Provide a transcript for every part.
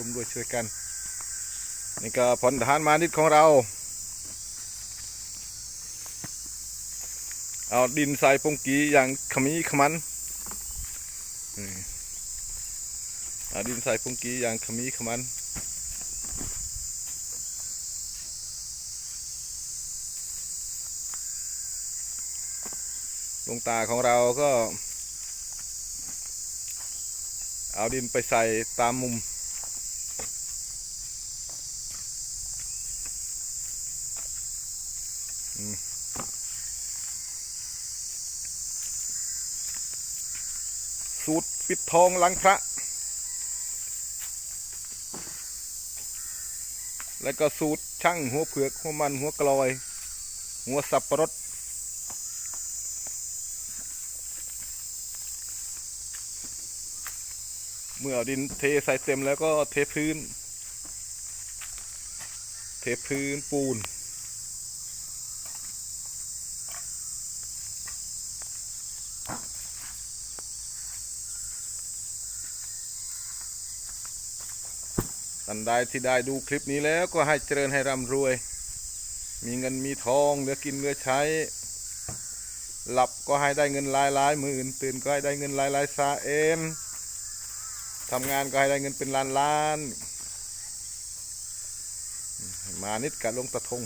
ร่วมด้วยช่วยกัน นี่ก็พลทหารมานิดของเรา เอาดินใส่ปงกีอย่างขมีขมันเอาดินใส่ปงกีอย่างขมีขมันหลวงตาของเราก็ เอาดินไปใส่ตามมุม อืม สูตรปิดทองหลังพระ แล้วก็สูตรช่างหัวเผือก หัวมันหัวกลอย หัวสับปะรดเมื่อดินเทใส่เต็มแล้วก็เทพื้น เทพื้นปูน ท่านใดที่ได้ดูคลิปนี้แล้วก็ให้เจริญให้ร่ำรวย มีเงินมีทองเหลือกินเหลือใช้ หลับก็ให้ได้เงินหลายหลายหมื่น ตื่นก็ให้ได้เงินหลายหลายซาเอ็นทำงานก็ให้ได้เงินเป็นล้านล้าน มานิดกับลงตะทง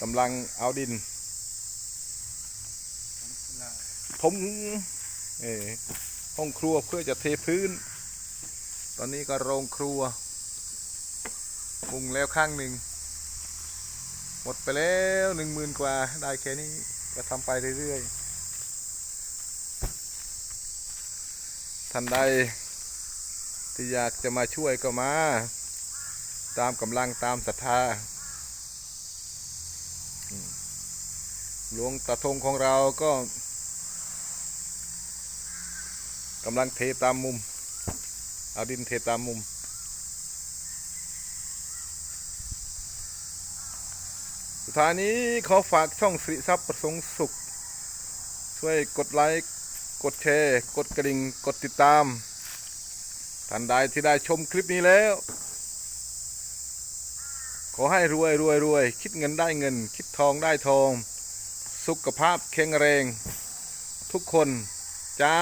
กำลังเอาดินทมเออห้องครัวเพื่อจะเทพื้น ตอนนี้ก็โรงครัวมุงแล้วข้างหนึ่ง หมดไปแล้วหนึ่งหมื่นกว่าได้แค่นี้ก็ทำไปเรื่อยๆท่านใดที่อยากจะมาช่วยก็มา ตามกำลังตามศรัทธาหลวงตาทงของเราก็กำลังเทตามมุม เอาดินเทตามมุม สุดท้ายนี้ขอฝากช่องสิริทรัพย์ประสงค์สุข ช่วยกดไลค์ กดแชร์ กดกระดิ่ง กดติดตาม ท่านใดที่ได้ชมคลิปนี้แล้ว ขอให้รวยรวยรวย คิดเงินได้เงิน คิดทองได้ทอง สุขภาพแข็งแรง ทุกคนจ้า